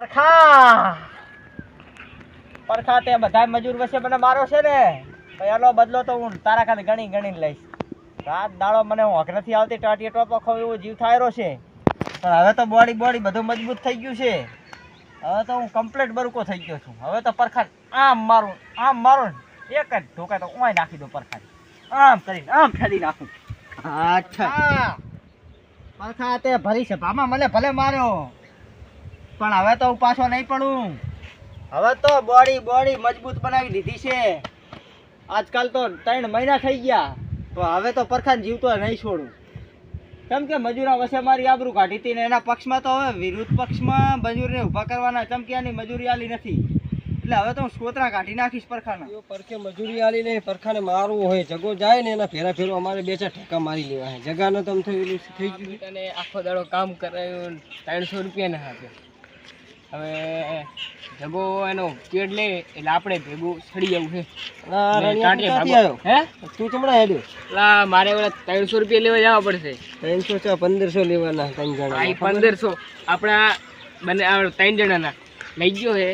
પરખા. પરખા તે બધા મજૂર વચ્ચે મને મારો છે ને પહેલો બદલો તો હું તારા ખાતે ગણી ગણીને લઈશ. રાત દાડો મને હોંક નથી આવતી ટાટીએ ટોપો ખાવ એવો જીવ થાયરો છે. પણ હવે તો બોડી બોડી બધું મજબૂત થઈ ગયું છે. હવે તો હું કમ્પ્લીટ બરુકો થઈ ગયો છું. હવે તો પરખા આમ મારું આમ મારું એક જ ઢોકા તો ઓય નાખી દો પરખા આમ કરીને આમ ફેરી નાખું. અચ્છા. પરખા તે ભરી છે. ભામા મને ભલે માર્યો. પણ હવે તો હું પાછો નહીં પડું. હવે તો બોડી બોડી મજબૂત બનાવી દીધી છે. આજકાલ તો ત્રણ મહિના થઈ ગયા. તો હવે તો પરખાન જીવતો નહીં છોડું. કેમ કે મજૂરા વસે મારી આબરૂ કાઢી હતી ને એના પક્ષમાં તો હવે વિરુદ્ધ પક્ષમાં મજૂરને ઊભા કરવાના કેમ કે એની મજૂરી આલી નથી. એટલે હવે તો હું સ્કોતરા કાઢી નાખીશ પરખાના. પરખે મજૂરી આલી ને પરખાને મારવું હોય જગો જાય ને એના ફેરા ફેરો અમારે બે ચાર ઠેકા મારી લેવા છે જગાનો તમ થયું થઈ ગયું અને આખો દાડો કામ કરાયું ત્રણસો રૂપિયા ના આપે હવે જગો એનો પેડ લે એટલે આપણે ભેગું સડી જવું છે. તું હે? ચમડા હેડ્યો લા મારે ઓલા ત્રણસો રૂપિયા લેવા જવા પડશે. ત્રણસો છે પંદરસો લેવાના ત્રણ જણા પંદરસો. આપણા બંને ત્રણ જણાના. લઈ ગયો છે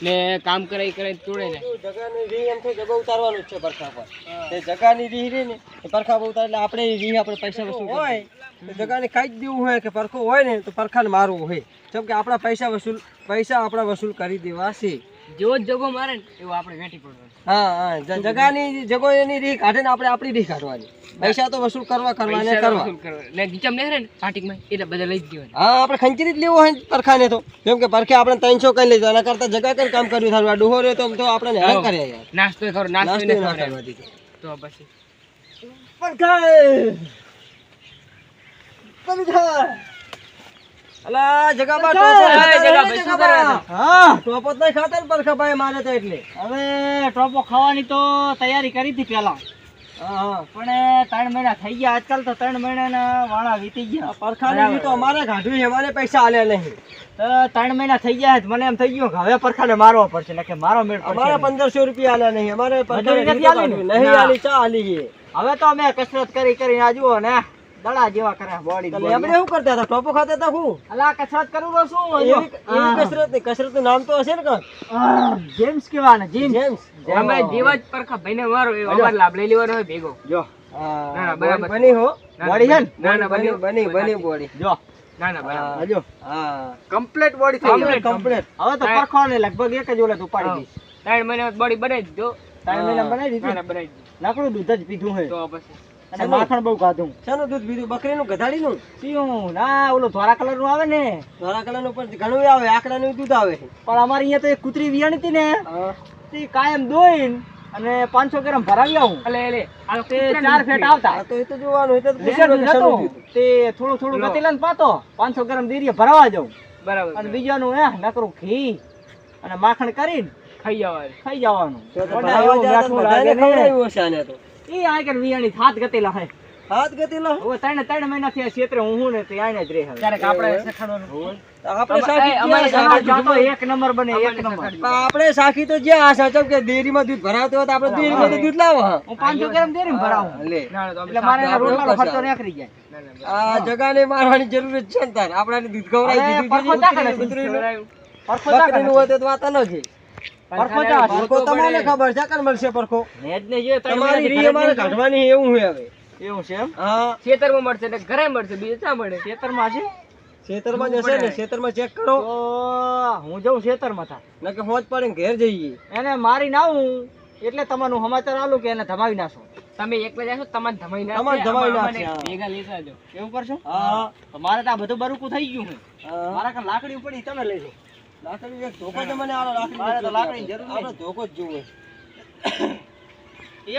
ને કામ કરાઈ કરાઈ તોડે ને. જગાની રી એમ થઈ જગો ઉતારવાનું જ છે પરખા પર. તે જગાની રી રી ને પરખા પર ઉતારે એટલે આપણે રીહ રી આપણે પૈસા વસૂલ હોય. તો જગાને કાંઈ જ દેવું હોય કે પરખો હોય ને તો પરખાને મારવું હોય. જેમ કે આપણા પૈસા વસૂલ પૈસા આપણા વસૂલ કરી દેવા છે. જેવો જગો મારે ને એવું આપણે વેઠી પડવાનું હા હા જગાની જગો એની રીહ કાઢે ને આપણે આપણી રીહ કાઢવાની. પૈસા તો વસૂલ કરવા કરવા. ને કરવા. ને ગીચમ ને ને પાર્ટીમાં એટલે બધા લઈ જ દેવાના. હા આપણે ખંચરી જ લેવો હોય પરખાને તો. જેમ કે પરખે આપણે ત્રણસો કઈ લઈ એના કરતા જગા કઈ કામ કર્યું થારું આ ડોહો રહ્યો તો આમ તો આપણે હેરાન કર્યા યાર નાસ્તો કરો ને અલા જગાબા ટોપો એ જગાભાઈ, શું કરે હા. ટોપો મારે તો એટલે. હવે ટોપો ખાવાની તો તૈયારી કરી હતી પહેલા. હા હા. પણ ત્રણ મહિના થઈ ગયા. આજકાલ તો ત્રણ મહિનાના વાળા વીતી ગયા. પરખાની તો અમારે કાઢવી છે અમારે પૈસા આલ્યા નહીં. તો ત્રણ મહિના થઈ ગયા છે. મને એમ થઈ ગયું કે હવે પરખાને મારવો પડશે કે મારો મેળ અમારે પંદરસો રૂપિયા આલ્યા નહીં. અમારે પરખાની નથી આલી નહીં આલી ચા આલી છે. હવે તો અમે કસરત કરી કરીને આ જુઓ ને. દડા જેવા કરે. બોડી એટલે આપણે શું કરતા હતા? ટોપો ખાતા હતા શું? અલા કસરત કરું તો શું એવી કસરત કસરતનું નામ તો હશે ને કે જેમ્સ કેવાને જીમ જેમ્સ. અમે જેવા જ પરખા ભાઈને મારો એ અમારે લાભ લઈ લેવાનો હોય ભેગો. જો. ના ના, બરાબર. બની હો. બોડી છે ને? ના ના બની બની બની બોડી. જો. ના ના બરાબર. હા, હા. કમ્પ્લીટ બોડી થઈ ગઈ. કમ્પ્લીટ હવે તો પરખો ને લગભગ એક જ ઓલે ઉપાડી ત્રણ મહિના બોડી બનાવી દીધો ત્રણ મહિના બનાવી દીધી? બનાવી દીધું. લાકડું દૂધ જ પીધું હે તો પછી. અને માખણ બહુ ખાધું. શાનું દૂધ પીધું? બકરીનું ગધાડીનું? પીવું. ના ઓલું ધોળા કલરનું આવે ને. ધોળા કલરનું પણ ઘણું આવે આકડાનું દૂધ આવે. પણ અમારે અહીંયા તો એક કૂતરી વિયાણી હતી ને તે કાયમ દોઈન અને પાંચસો ગ્રામ ભરાવી આવું એટલે એટલે તે ચાર ફેટ આવતા. તો એ તો જોવાનું એ તો. તે થોડું થોડું લો. ને પાતો. પાંચસો ગ્રામ દેરીએ ભરાવા જાઉં. બરાબર અને બીજાનું હે નકરું ઘી અને માખણ કરીને ખાઈ જવાનું. ખાઈ જવાનું. ઈ આ કે વિયાણી હાથ ગતેલા હે. હાથ ગતિલો? ઓ ત્રણ ત્રણ મહિના થી ક્ષેત્ર હું હું ને તે આને જ રહે હવે. ક્યારેક આપણે શીખવાડવાનું આપણે સાખી અમારે ગયા અમારે સાખી જાતો એક નંબર બને એક નંબર. આપણે સાખી તો જ્યાં આ સાચવ કે ડેરીમાં દૂધ ભરાવતો હોય તો આપણે ડેરીમાં દૂધ લાવો હા. હું પાંચસો ગ્રામ ભરાવું. લે. એટલે મારે રોટલાનો ખર્ચો જાય. આ જગાને મારવાની જરૂર જ છે ને તાર. આપણાને દૂધ ખવડાવી દીધું પરખો. બકરીનું હોય તો તો વાત ન છે. પરખો જા પરખો તમને ખબર છે કાન મળશે પરખો? ને જે ત્રણ તમારી રી અમારે કાઢવાની એવું હોય હવે. એવું છે એમ? હા. ખેતરમાં મળશે ને ઘરે મળશે બીજે ક્યાં મળે? ખેતરમાં છે? ખેતરમાં જશે ને ખેતરમાં ચેક કરો. હું જઉં ખેતરમાં થા નકે હોજ પડે ઘેર જઈએ. એને મારી ના હું એટલે તમારું સમાચાર આલું કે એને ધમાવી નાખો. તમે એકલા જાશો તમારે ધમાઈ ના તમારે ધમાઈ નાખશે, હા. ભેગા લેતા આવજો એવું કરશો? હા. મારે તો આ બધું બરુકું થઈ ગયું છે. મારા કા લાકડી ઉપડી તમે લઈ લો. લાકડી એક ધોકો જ મને આલો લાકડી મારે તો લાકડી જરૂર નહીં. આપણે ધોકો જ જોવે.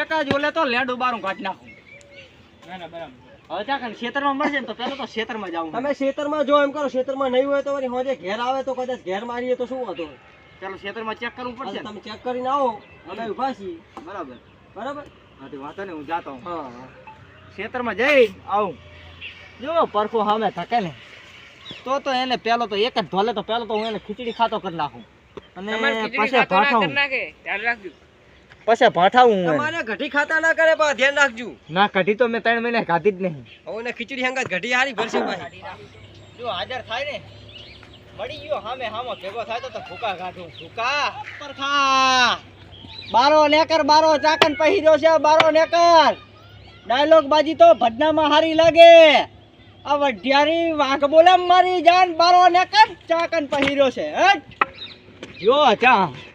એક જ ઓલે તો લેડ ઉબારું કાઢી નાખું. ના ના બરાબર. હવે ત્યાં ખેતરમાં મળશે ને તો પેલો તો ખેતરમાં જાવું. તમે ખેતરમાં જો એમ કરો ખેતરમાં નહીં હોય તો વળી હોજે ઘેર આવે તો કદાચ ઘેર મારીએ તો શું હતો ચાલો ખેતરમાં ચેક કરવું પડશે તમે ચેક કરીને આવો અમે છીએ. બરાબર. બરાબર? હા તો વાંધો નહીં હું જાતો હું હા હા. ખેતરમાં જઈ આવું. જો પરખો સામે થકે ને તો તો એને પેલો તો એક જ ધોલે તો પેલો તો હું એને ખીચડી ખાતો કરી નાખું. અને પછી ભાઠાવું. ધ્યાન રાખજો. પછી ભાઠાવું હું તમારે ઘટી ખાતા ના કરે પણ ધ્યાન રાખજો. ના ઘટી તો મેં ત્રણ મહિના ખાધી જ નહીં. હવે ને ખીચડી હંગાત ઘટી હારી ભરશે ભાઈ. જો હાજર થાય ને મળી ગયો હામે હામો ભેગો થાય તો તો ભૂકા કાઢું ભૂકા પરખા બારો નેકર બારો ચાકન પહેર્યો છે બારો નેકર. ડાયલોગ બાજી તો ભજનામાં હારી લાગે. આ વઢિયારી વાંક બોલે મારી જાન બારો નેકર ચાકન પહેર્યો છે. હટ. જો ચા